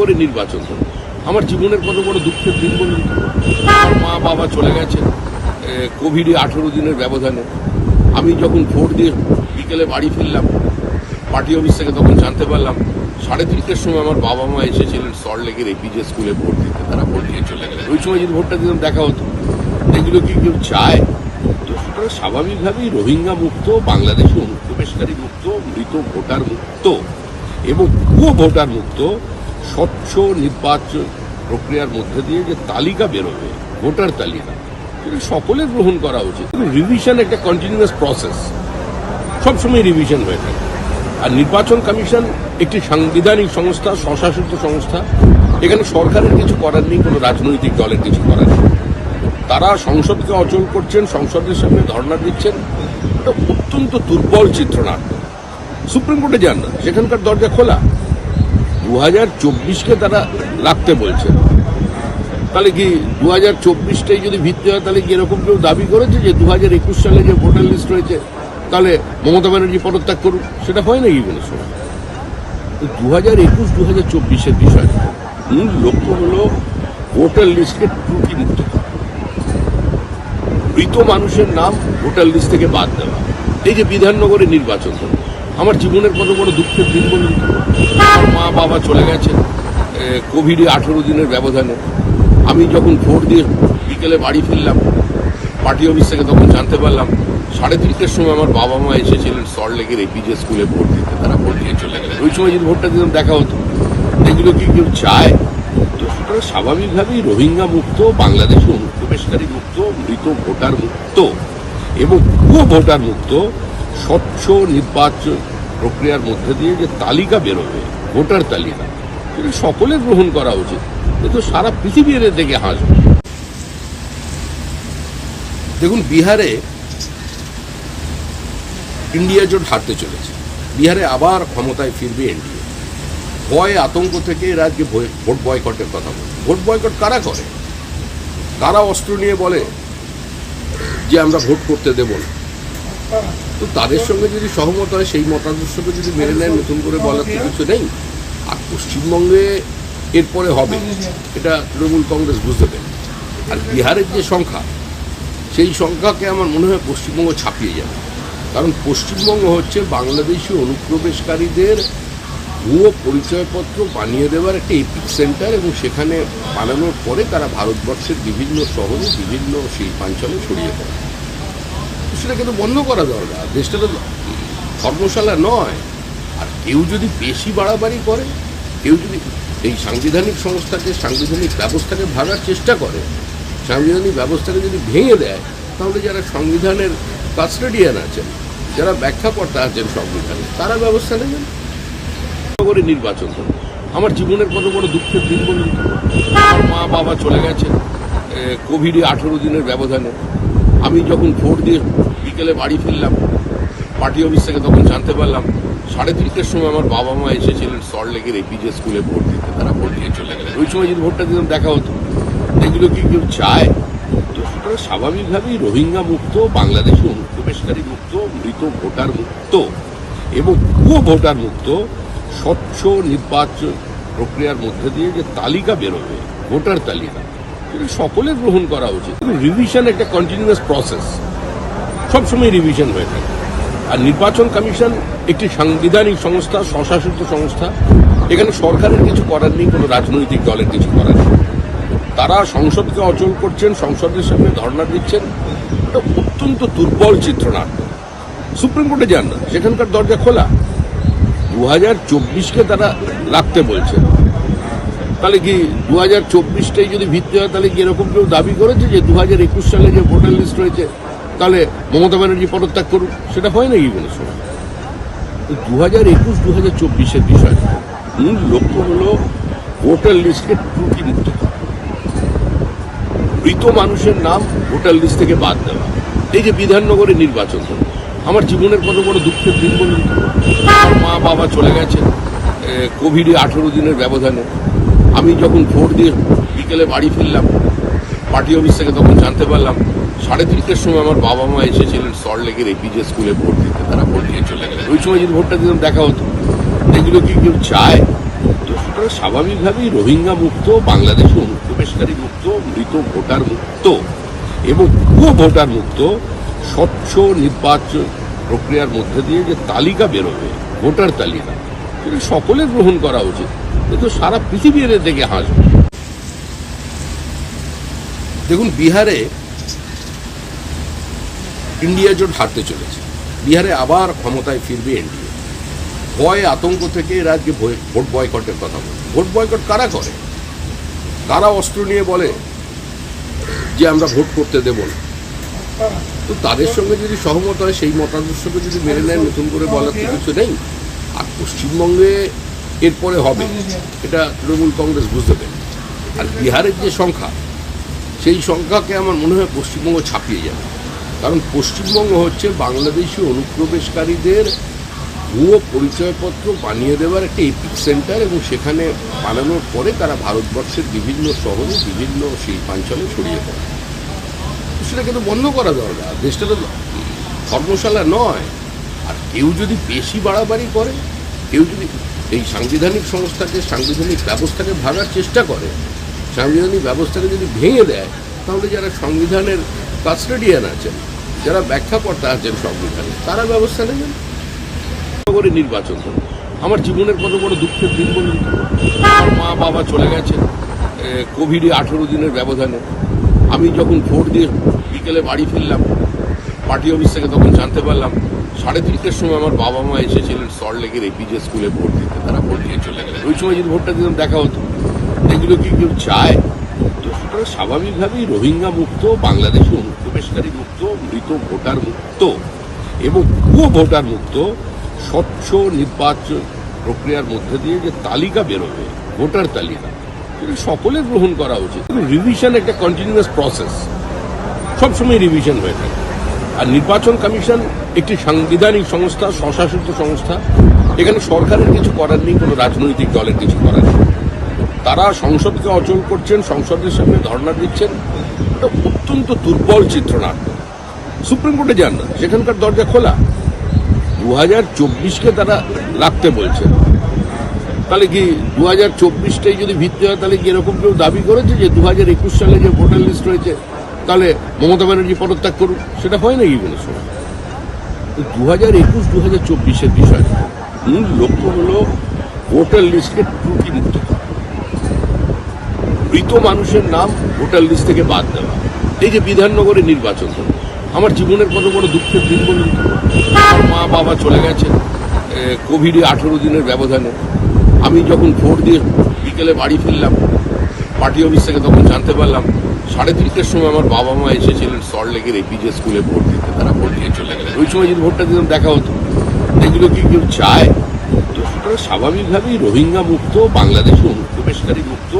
বিধাননগরে নির্বাচন হলো আমার জীবনের কত বড় দুঃখের দিন বলুন আমার মা বাবা চলে গেছেন কোভিডে আঠেরো দিনের ব্যবধানে। আমি যখন ভোট দিয়ে বিকেলে বাড়ি ফিরলাম, পার্টি অফিস থেকে তখন জানতে পারলাম, সাড়ে তিনটের সময় আমার বাবা মা এসেছিলেন সল্ট লেকের এপিজে স্কুলে ভোট দিতে, তারা ভোট দিয়ে চলে গেলেন। ওই সময় যদি ভোটটা দিতাম, দেখা হতো। এগুলো কি কেউ চায়? তো সুতরাং স্বাভাবিকভাবেই রোহিঙ্গা মুক্ত, বাংলাদেশি অনুপ্রবেশকারী মুক্ত, মৃত ভোটার মুক্ত, এবং ভুয়ো ভোটার মুক্ত স্বচ্ছ, নির্বাচন প্রক্রিয়ার মধ্যে দিয়ে যে তালিকা বেরোবে, ভোটার তালিকা, সেটা সকলের গ্রহণ করা উচিত। রিভিশন একটা কন্টিনিউয়াস প্রসেস সবসময় রিভিশন হয়ে থাকে। আর নির্বাচন কমিশন একটি সাংবিধানিক সংস্থা, স্বশাসিত সংস্থা। এখানে সরকারের কিছু করার নেই, কোনো রাজনৈতিক দলের কিছু করার নেই। তারা সংসদকে অচল করছেন, সংসদের সামনে ধর্ণা দিচ্ছেন। এটা অত্যন্ত দুর্বল চিত্রনাট্য। সুপ্রিম কোর্টে যান না, সেখানকার দরজা খোলা। দু হাজার চব্বিশকে তারা রাখতে বলছে। তাহলে কি দু হাজার চব্বিশটাই যদি ভিত্তি হয়, তাহলে কি এরকম কেউ দাবি করেছে যে দু হাজার একুশ সালে যে ভোটার লিস্ট রয়েছে, তাহলে মমতা ব্যানার্জি পদত্যাগ করুন সেটা হয় নাকি কোনো সময়? দু হাজার একুশ দু হাজার চব্বিশের বিষয়। মূল লক্ষ্য হলো ভোটার লিস্টকে ত্রুটি মুক্ত মৃত মানুষের নাম ভোটার লিস্ট থেকে বাদ দেওয়া। এই যে বিধাননগরে নির্বাচন আমার জীবনের কত বড় দুঃখের দিন বলুন মা বাবা চলে গেছেন কোভিডে আঠেরো দিনের ব্যবধানে। আমি যখন ভোট দিয়ে বিকেলে বাড়ি ফিরলাম, পার্টি অফিস থেকে তখন জানতে পারলাম, সাড়ে তিনটের সময় আমার বাবা মা এসেছিলেন সল্ট লেকের এপিজে স্কুলে ভোট দিতে। তারা ভোট দিয়ে চলে গেলেন। ওই সময় যদি ভোটটা দিতাম, দেখা হতো। এগুলো কি কেউ চায়? তো সুতরাং স্বাভাবিকভাবেই রোহিঙ্গা মুক্ত বাংলাদেশি অনুপ্রবেশকারী মুক্ত, মৃত, ভোটার মুক্ত এবং ভোটার মুক্ত স্বচ্ছ, নির্বাচন প্রক্রিয়ার মধ্যে দিয়ে যে তালিকা বেরোবে ভোটার তালিকা। সেটা সকলের গ্রহণ করা উচিত। কিন্তু সারা পৃথিবী এর দেখে হাসবে। দেখুন, বিহারে ইন্ডিয়া জোট হারতে চলেছে। বিহারে আবার ক্ষমতায় ফিরবে এনডিএ ভয় আতঙ্ক থেকে এরা আজকে ভোট বয়কটের কথা বলে। ভোট বয়কট কারা করে? কারা অস্ত্র নিয়ে বলে যে আমরা ভোট করতে দেব না? তো তাদের সঙ্গে যদি সহমত হয়, সেই মতাদর্শকে যদি মেনে নেয়, নতুন করে বলার তো কিছু নেই, আর পশ্চিমবঙ্গে এরপরে হবে, এটা তৃণমূল কংগ্রেস বুঝতে পেরে। আর বিহারের যে সংখ্যা, সেই সংখ্যাকে আমার মনে হয় পশ্চিমবঙ্গ ছাপিয়ে যাবে। কারণ পশ্চিমবঙ্গ হচ্ছে বাংলাদেশি অনুপ্রবেশকারীদের ভুয়ো পরিচয়পত্র বানিয়ে দেওয়ার একটা এপিক সেন্টার এবং সেখানে বানানোর পরে তারা ভারতবর্ষের বিভিন্ন শহরে বিভিন্ন শিল্পাঞ্চলে ছড়িয়ে পড়ে। সেটাকে তো বন্ধ করা দরকার। দেশটা তো ধর্মশালা নয়। আর কেউ যদি বেশি বাড়াবাড়ি করে, কেউ যদি এই সাংবিধানিক সংস্থাকে, সাংবিধানিক ব্যবস্থাকে ভাঙার চেষ্টা করে, সাংবিধানিক ব্যবস্থাকে যদি ভেঙে দেয়, তাহলে যারা সংবিধানের কাস্টোডিয়ান আছেন, যারা ব্যাখ্যাকর্তা আছেন সংবিধানে, তারা ব্যবস্থা নেবেন। করে নির্বাচন হলো আমার জীবনের কত বড় দুঃখের দিন বলুন মা বাবা চলে গেছেন কোভিডে আঠেরো দিনের ব্যবধানে। আমি যখন ভোট দিয়ে বিকেলে বাড়ি ফিরলাম, পার্টি অফিস থেকে তখন জানতে পারলাম, সাড়ে তিনটের সময় আমার বাবা মা এসেছিলেন সল্ট লেকের এপিজে স্কুলে ভোট দিতে, তারা ভোট দিয়ে চলে গেলেন। ওই সময় যদি ভোটটা দিতাম, দেখা হতো। এগুলো কি কেউ চায়? তো সুতরাং স্বাভাবিকভাবেই রোহিঙ্গা মুক্ত, বাংলাদেশি অনুপ্রবেশকারী মুক্ত, মৃত ভোটার মুক্ত এবং ভুয়ো ভোটার মুক্ত স্বচ্ছ নির্বাচন প্রক্রিয়ার মধ্যে দিয়ে যে তালিকা বেরোবে, ভোটার তালিকা সেটা সকলের গ্রহণ করা উচিত। রিভিশন একটা কন্টিনিউয়াস প্রসেস সবসময় রিভিশন হয়ে থাকে। আর নির্বাচন কমিশন একটি সাংবিধানিক সংস্থা, স্বশাসিত সংস্থা। এখানে সরকারের কিছু করার নেই, কোনো রাজনৈতিক দলের কিছু করার নেই। তারা সংসদকে অচল করছেন, সংসদের সামনে ধর্ণা দিচ্ছেন। এটা অত্যন্ত দুর্বল চিত্রনাট্য। সুপ্রিম কোর্টে যান না, সেখানকার দরজা খোলা। দু হাজার চব্বিশকে তারা রাখতে বলছেন। তাহলে কি দু হাজার চব্বিশটাই যদি ভিত্তি হয়, তাহলে কি এরকম কেউ দাবি করেছে যে দু হাজার একুশ সালে যে ভোটার লিস্ট রয়েছে, তাহলে মমতা ব্যানার্জি পদত্যাগ করুক? সেটা হয় নাকি কোনো সময়? দু হাজার একুশ দু হাজার চব্বিশের বিষয়। মূল লক্ষ্য হলো ভোটার লিস্টকে ত্রুটি মুক্ত মৃত মানুষের নাম ভোটার লিস্ট থেকে বাদ দেওয়া। এই যে বিধাননগরে নির্বাচন আমার জীবনের কত বড় দুঃখের দিন বলুন আমার মা বাবা চলে গেছে কোভিডে আঠেরো দিনের ব্যবধানে। আমি যখন ভোট দিয়ে বিকেলে বাড়ি ফিরলাম, পার্টি অফিস থেকে তখন জানতে পারলাম, সাড়ে তিনটের সময় আমার বাবা মা এসেছিলেন সল্ট লেকের এপিজে স্কুলে ভোট দিতে, তারা ভোট দিয়ে চলে গেলেন। ওই সময় যদি ভোটটা দিতাম, দেখা হতো। এগুলো কি কেউ চায়? তো সুতরাং স্বাভাবিকভাবেই রোহিঙ্গা মুক্ত, বাংলাদেশে অনুপ্রবেশকারী মুক্ত, মৃত ভোটার মুক্ত এবং ভোটার মুক্ত স্বচ্ছ, নির্বাচন প্রক্রিয়ার মধ্যে দিয়ে যে তালিকা বেরোবে, ভোটার তালিকা, সেটা সকলের গ্রহণ করা উচিত। কিন্তু সারা পৃথিবী এর থেকে হাসবে দেখুন, বিহারে ইন্ডিয়া জোট হারতে চলেছে। বিহারে আবার ক্ষমতায় ফিরবে এনডিএ ভয় আতঙ্ক থেকে এরা আজকে ভোট বয়কটের কথা বলে। ভোট বয়কট কারা করে? কারা অস্ত্র নিয়ে বলে যে আমরা ভোট করতে দেব না? তো তাদের সঙ্গে যদি সহমত হয়, সেই মতাদর্শকে যদি মেনে নেয়, নতুন করে বলার তো কিছু নেই। আর পশ্চিমবঙ্গে এরপরে হবে। এটা তৃণমূল কংগ্রেস বুঝতে পারে আর বিহারের যে সংখ্যা, সেই সংখ্যাকে আমার মনে হয় পশ্চিমবঙ্গ ছাপিয়ে যাবে। কারণ পশ্চিমবঙ্গ হচ্ছে বাংলাদেশি অনুপ্রবেশকারীদের ভুয়ো পরিচয়পত্র বানিয়ে দেওয়ার একটা এপিক সেন্টার এবং সেখানে বানানোর পরে তারা ভারতবর্ষের বিভিন্ন শহরে বিভিন্ন শিল্পাঞ্চলে ছড়িয়ে পড়ে। তো সেটাকে তো বন্ধ করা দরকার। দেশটা তো ধর্মশালা নয়। আর কেউ যদি বেশি বাড়াবাড়ি করে, কেউ যদি এই সাংবিধানিক সংস্থাকে সাংবিধানিক ব্যবস্থাকে ভাঙার চেষ্টা করে, সাংবিধানিক ব্যবস্থাকে যদি ভেঙে দেয়, তাহলে যারা সংবিধানের কাস্টোডিয়ান আছেন, যারা ব্যাখ্যাকর্তা আছেন সংবিধানে, তারা ব্যবস্থা নেবেন। করে নির্বাচন করব আমার জীবনের কত বড় দুঃখের দিন বলুন আমার মা বাবা চলে গেছে কোভিডে আঠেরো দিনের ব্যবধানে। আমি যখন ভোট দিয়ে বিকেলে বাড়ি ফিরলাম, পার্টি অফিস থেকে তখন জানতে পারলাম সাড়ে তিনটের সময় আমার বাবা মা এসেছিলেন সল্ট সল্টলেকের এপিজে স্কুলে ভোট দিতে তারা ভোট দিয়ে চলে গেলেন। ওই সময় যদি ভোটটা দিতাম দেখা হতো। এগুলো কি কেউ চায়? তো সুতরাং স্বাভাবিকভাবেই রোহিঙ্গা মুক্ত, বাংলাদেশি অনুপ্রবেশকারী মুক্ত, মৃত ভোটার মুক্ত এবং ভুয়ো ভোটার মুক্ত স্বচ্ছ নির্বাচন প্রক্রিয়ার মধ্যে দিয়ে যে তালিকা বেরোবে, ভোটার তালিকা, সেটা সকলের গ্রহণ করা উচিত। রিভিশন একটা কন্টিনিউয়াস প্রসেস সবসময় রিভিশন হয়ে থাকে। আর নির্বাচন কমিশন একটি সাংবিধানিক সংস্থা, স্বশাসিত সংস্থা। এখানে সরকারের কিছু করার নেই, কোনো রাজনৈতিক দলের কিছু করার নেই। তারা সংসদকে অচল করছেন, সংসদের সামনে ধর্ণা দিচ্ছেন। এটা অত্যন্ত দুর্বল চিত্রনাট্য। সুপ্রিম কোর্টে যান না, সেখানকার দরজা খোলা। দু হাজার চব্বিশকে তারা রাখতে বলছে। তাহলে কি দু হাজার চব্বিশটাই যদি ভিত্তি হয়, তাহলে কি এরকম কেউ দাবি করেছে যে দু হাজার একুশ সালে যে ভোটার লিস্ট রয়েছে তাহলে মমতা ব্যানার্জি পদত্যাগ করুন সেটা হয় নাকি কোনো সময়? দু হাজার একুশ দু হাজার চব্বিশের বিষয়। মূল লক্ষ্য হলো ভোটার লিস্টকে ত্রুটি মুক্ত মৃত মানুষের নাম ভোটার লিস্ট থেকে বাদ দেওয়া। এই যে বিধাননগরে নির্বাচন হলো, আমার জীবনের কত বড় দুঃখের দিন বলুন আমার মা বাবা চলে গেছে কোভিডে আঠেরো দিনের ব্যবধানে। আমি যখন ভোট দিয়ে বিকেলে বাড়ি ফিরলাম, পার্টি অফিস থেকে তখন জানতে পারলাম সাড়ে তিনটের সময় আমার বাবা মা এসেছিলেন সল্ট সল্টলেকের এপিজে স্কুলে ভোট দিতে, তারা ভোট দিয়ে চলে গেলেন। ওই সময় যদি ভোটটা দিতাম, দেখা হতো। এগুলো কি কেউ চায়? তো সুতরাং স্বাভাবিকভাবেই রোহিঙ্গা মুক্ত বাংলাদেশে অনুপ্রবেশকারী মুক্ত